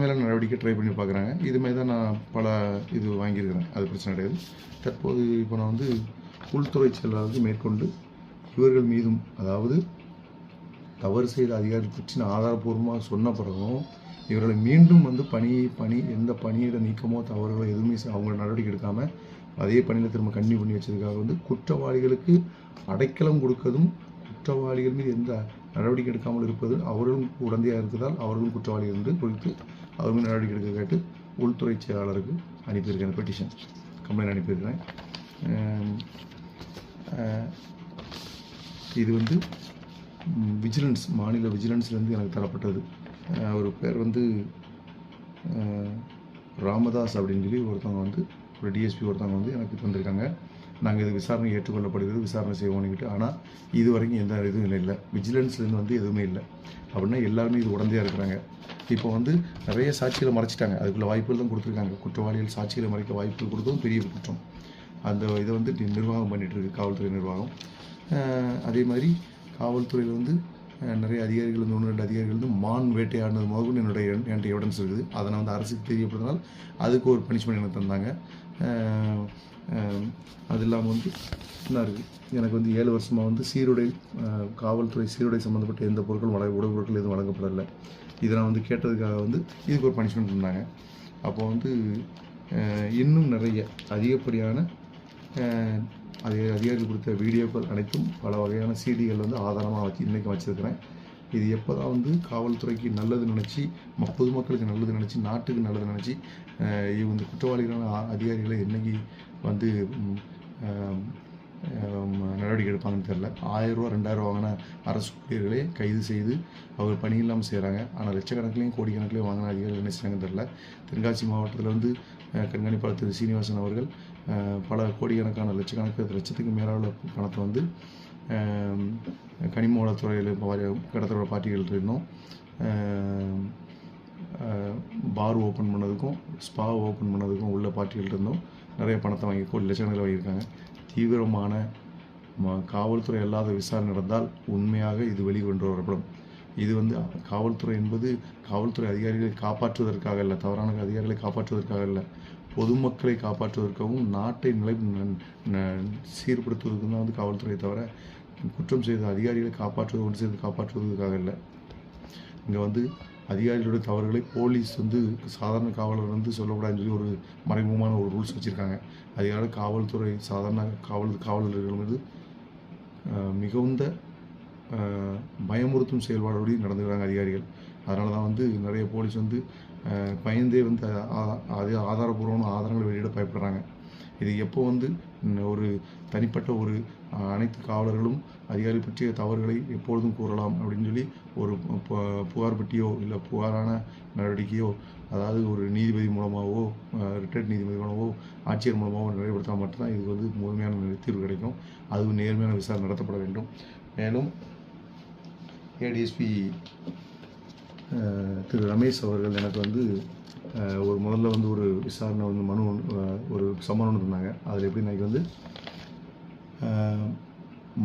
மேலே நடவடிக்கை ட்ரை பண்ணி பார்க்குறாங்க. இது மாதிரி தான் நான் பல இது வாங்கியிருக்கிறேன். அது பிரச்சனை கிடையாது. தற்போது இப்போ நான் வந்து உள்துறை செயலாளருக்கு மேற்கொண்டு இவர்கள் மீதும் அதாவது தவறு செய்த அதிகாரி பற்றி நான் ஆதாரப்பூர்வமாக சொன்ன பிறகும் இவர்களை மீண்டும் வந்து பணி பணி எந்த பணியிட நீக்கமோ தவறுகளோ எதுவுமே அவங்க நடவடிக்கை எடுக்காமல் அதே பணியில் திரும்ப கண்டினியூ பண்ணி வச்சதுக்காக வந்து குற்றவாளிகளுக்கு அடைக்கலம் கொடுக்கதும் குற்றவாளிகள் மீது எந்த நடவடிக்கை எடுக்காமல் இருப்பது அவர்களும் உடந்தையாக இருந்ததால் அவர்களும் குற்றவாளி என்று குறித்து அவர்களும் நடவடிக்கை எடுக்க கேட்டு உள்துறை செயலாளருக்கு அனுப்பியிருக்கேன் பெட்டிஷன் கம்ப்ளைண்ட் அனுப்பியிருக்கிறேன். இது வந்து விஜிலன்ஸ் மாநில விஜிலன்ஸ்லேருந்து எனக்கு தரப்பட்டது. அவர் பேர் வந்து ராமதாஸ் அப்படின்னு சொல்லி ஒருத்தவங்க வந்து ஒரு டிஎஸ்பி ஒருத்தவங்க வந்து எனக்கு தந்திருக்காங்க நாங்கள் இது விசாரணை ஏற்றுக்கொள்ளப்படுகிறது விசாரணை செய்வோம்னுக்கிட்டு ஆனால் இது வரைக்கும் எந்த இதுவும் இல்லை. விஜிலன்ஸ்லேருந்து வந்து எதுவுமே இல்லை. அப்படின்னா எல்லாருமே இது உடந்தையாக இருக்கிறாங்க. இப்போ வந்து நிறைய சாட்சிகளை மறைச்சிட்டாங்க. அதுக்குள்ள வாய்ப்புகள் தான் கொடுத்துருக்காங்க. குற்றவாளிகள் சாட்சிகளை மறைக்க வாய்ப்புகள் கொடுத்ததும் பெரிய குற்றம். அந்த இதை வந்து நிர்வாகம் பண்ணிட்டு இருக்கு. காவல்துறை நிர்வாகம். அதே மாதிரி காவல்துறையில் வந்து நிறைய அதிகாரிகள் வந்து ஒன்று ரெண்டு அதிகாரிகள் வந்து மான் வேட்டையாடினது முதல் என்னுடைய என்கிட்ட எவிடன்ஸ் இருக்குது. அதை நான் வந்து அரசுக்கு தெரியப்படுறதுனால அதுக்கு ஒரு பனிஷ்மெண்ட் எனக்கு தந்தாங்க. அது இல்லாமல் வந்து என்ன இருக்குது எனக்கு வந்து ஏழு வருஷமாக வந்து சீருடை காவல்துறை சீருடை சம்மந்தப்பட்ட எந்த பொருட்களும் வள உடல் பொருட்கள் எதுவும் வழங்கப்படலை. இதை நான் வந்து கேட்டதுக்காக வந்து இதுக்கு ஒரு பனிஷ்மெண்ட் தந்தாங்க. அப்போ வந்து இன்னும் நிறைய அதிகப்படியான அது அதிகாரிகள் கொடுத்த வீடியோக்கள் அனைத்தும் பல வகையான சீடிகள் வந்து ஆதாரமாக வச்சு இன்றைக்கி வச்சுருக்கிறேன். இது எப்போ தான் வந்து காவல்துறைக்கு நல்லது நினச்சி பொதுமக்களுக்கு நல்லது நினச்சி நாட்டுக்கு நல்லது நினச்சி இவங்க இந்த குற்றவாளிகளான அதிகாரிகளை என்னைக்கு வந்து நடவடிக்கை எடுப்பாங்கன்னு தெரில ஆயிரம் ரூபா ரெண்டாயிரம் ரூபா வாங்கின அரசு ஊழியர்களே கைது செய்து அவர் பணி இல்லாமல் செய்கிறாங்க ஆனால் லட்சக்கணக்கிலையும் கோடிக்கணக்கிலையும் வாங்கின அதிகாரிகள் என்ன செய்றாங்கன்னு தெரில தென்காசி மாவட்டத்தில் வந்து கண்காணிப்பாளர் திரு சீனிவாசன் அவர்கள் பல கோடிக்கணக்கான லட்சக்கணக்கு லட்சத்துக்கு மேலான பணத்தை வந்து கனிம வளத்துறையில் கடத்தோட பார்ட்டிகள் இருந்தோம். பார் ஓப்பன் பண்ணதுக்கும் ஸ்பா ஓப்பன் பண்ணதுக்கும் உள்ள பார்ட்டிகள் இருந்தோம். நிறைய பணத்தை வாங்கி கோடி லட்சக்கணக்கில் வாங்கியிருக்காங்க. தீவிரமான காவல்துறை அல்லாத விசாரணை நடந்தால் உண்மையாக இது வெளிக்கொண்டு வரப்படும் இது வந்து காவல்துறை என்பது காவல்துறை அதிகாரிகளை காப்பாற்றுவதற்காக இல்லை தவறான அதிகாரிகளை காப்பாற்றுவதற்காக இல்லை பொதுமக்களை காப்பாற்றுவதற்காகவும் நாட்டை நிலை ந- சீர்படுத்துவதற்கு தான் வந்து காவல்துறையை தவிர குற்றம் செய்த அதிகாரிகளை காப்பாற்றுவது ஒன்று சேர்ந்து காப்பாற்றுவதற்காக இல்லை இங்கே வந்து அதிகாரிகளுடைய தவறுகளை போலீஸ் வந்து சாதாரண காவலர் வந்து சொல்லக்கூடாதுன்னு சொல்லி ஒரு மறைமுகமான ஒரு ரூல்ஸ் வச்சுருக்காங்க. அதிகார காவல்துறை சாதாரண காவல் காவலர்கள் வந்து மிகுந்த பயமுறுத்தும் செயல்பாடோடு நடந்துக்கிறாங்க அதிகாரிகள். அதனால தான் வந்து நிறைய போலீஸ் வந்து பயந்தே வந்து அதே ஆதாரபூர்வமான ஆதாரங்களை வெளியிட பயப்படுறாங்க. இது எப்போ வந்து ஒரு தனிப்பட்ட ஒரு அனைத்து காவலர்களும் அதிகாரி பற்றிய தவறுகளை எப்பொழுதும் கூறலாம் அப்படின்னு சொல்லி ஒரு புகார் பெட்டியோ இல்லை புகாரான நடவடிக்கையோ அதாவது ஒரு நீதிபதி மூலமாகவோ ரிட்டையர்ட் நீதிபதி மூலமாகவோ ஆட்சியர் மூலமாகவோ நிறைவேற்றினால் மட்டும்தான் இதுக்கு வந்து முழுமையான தீர்வு கிடைக்கும். அதுவும் நேர்மையான விசாரணை நடத்தப்பட வேண்டும். மேலும் ஏடிஎஸ்பி திரு ரமேஷ் அவர்கள் எனக்கு வந்து ஒரு முதல்ல வந்து ஒரு விசாரணை வந்து மனு ஒன்று, ஒரு சம்மன் ஒன்று தந்தாங்க. அதில் எப்படி எனக்கு வந்து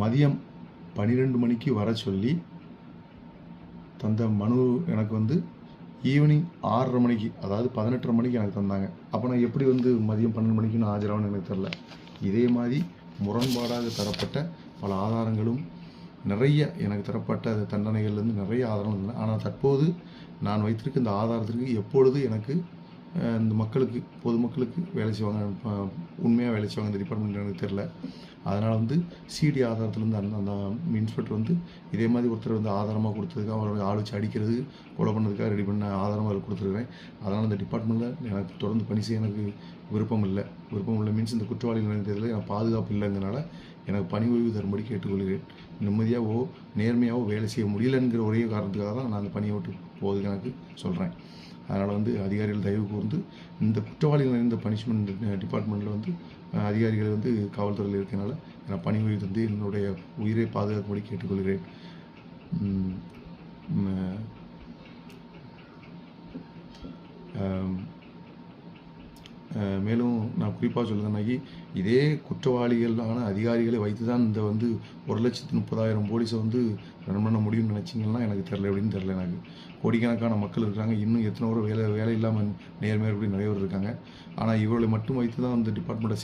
மதியம் பன்னிரெண்டு மணிக்கு வர சொல்லி தந்த மனு எனக்கு வந்து ஈவினிங் ஆறரை மணிக்கு அதாவது பதினெட்டரை மணிக்கு எனக்கு தந்தாங்க. அப்போ நான் எப்படி வந்து மதியம் பன்னெண்டு மணிக்கு நான் ஆஜராகணும்னு எனக்கு தெரில இதே மாதிரி முரண்பாடாக தரப்பட்ட பல ஆதாரங்களும் நிறைய எனக்கு தரப்பட்ட தண்டனைகள்லேருந்து நிறைய ஆதாரம் இருந்தது ஆனால் தற்போது நான் வைத்திருக்க இந்த ஆதாரத்திற்கு எப்பொழுது எனக்கு இந்த மக்களுக்கு பொதுமக்களுக்கு வேலை செய்வாங்க உண்மையாக வேலை செய்வாங்க இந்த டிபார்ட்மெண்ட் எனக்கு தெரில அதனால் வந்து சிடி ஆதாரத்துலேருந்து அந்த அந்த இன்ஸ்பெக்டர் வந்து இதே மாதிரி ஒருத்தர் வந்து ஆதாரமாக கொடுத்ததுக்கு அவரை ஆள் வச்சு அடிக்கிறது கொலை பண்ணதுக்காக ரெடி பண்ண ஆதாரமாக கொடுத்துருக்கிறேன். கொடுத்துருக்கேன் அதனால் அந்த டிபார்ட்மெண்ட்டில் எனக்கு தொடர்ந்து பணி செய்ய எனக்கு விருப்பம் இல்லை. விருப்பம் இல்லை மீன்ஸ் இந்த குற்றவாளிகள் நினைத்ததில் எனக்கு பாதுகாப்பு இல்லைங்கிறனால எனக்கு பணி ஓய்வு தரும்படி கேட்டுக்கொள்கிறேன். நிம்மதியாகவோ நேர்மையாகவோ வேலை செய்ய முடியலங்கிற ஒரே காரணத்துக்காக தான் நான் அந்த பணியை விட்டு போவதுக்கு எனக்கு சொல்கிறேன் அதனால் வந்து அதிகாரிகள் தயவு கூர்ந்து இந்த குற்றவாளிகள் இந்த பனிஷ்மெண்ட் டிபார்ட்மெண்ட்டில் வந்து அதிகாரிகள் வந்து காவல்துறையில் இருக்கனால நான் பணி ஓய்வு தந்து என்னுடைய உயிரை பாதுகாக்கும்படி கேட்டுக்கொள்கிறேன். நான் குறிப்பாக சொல்லுறதுனாக்கி இதே குற்றவாளிகளான அதிகாரிகளை வைத்து தான் இந்த வந்து ஒரு லட்சத்து முப்பதாயிரம் போலீஸை வந்து ரன் பண்ண முடியும்னு நினச்சிங்கன்னா எனக்கு தெரில எப்படின்னு தெரில எனக்கு. கோடிக்கணக்கான மக்கள் இருக்காங்க. இன்னும் எத்தனை ஒரு வேலை வேலை இல்லாமல் நேர்மையாக இப்படி நிறைய பேர் இருக்காங்க. ஆனால் இவர்களை மட்டும் வைத்து தான் அந்த டிபார்ட்மெண்ட்டை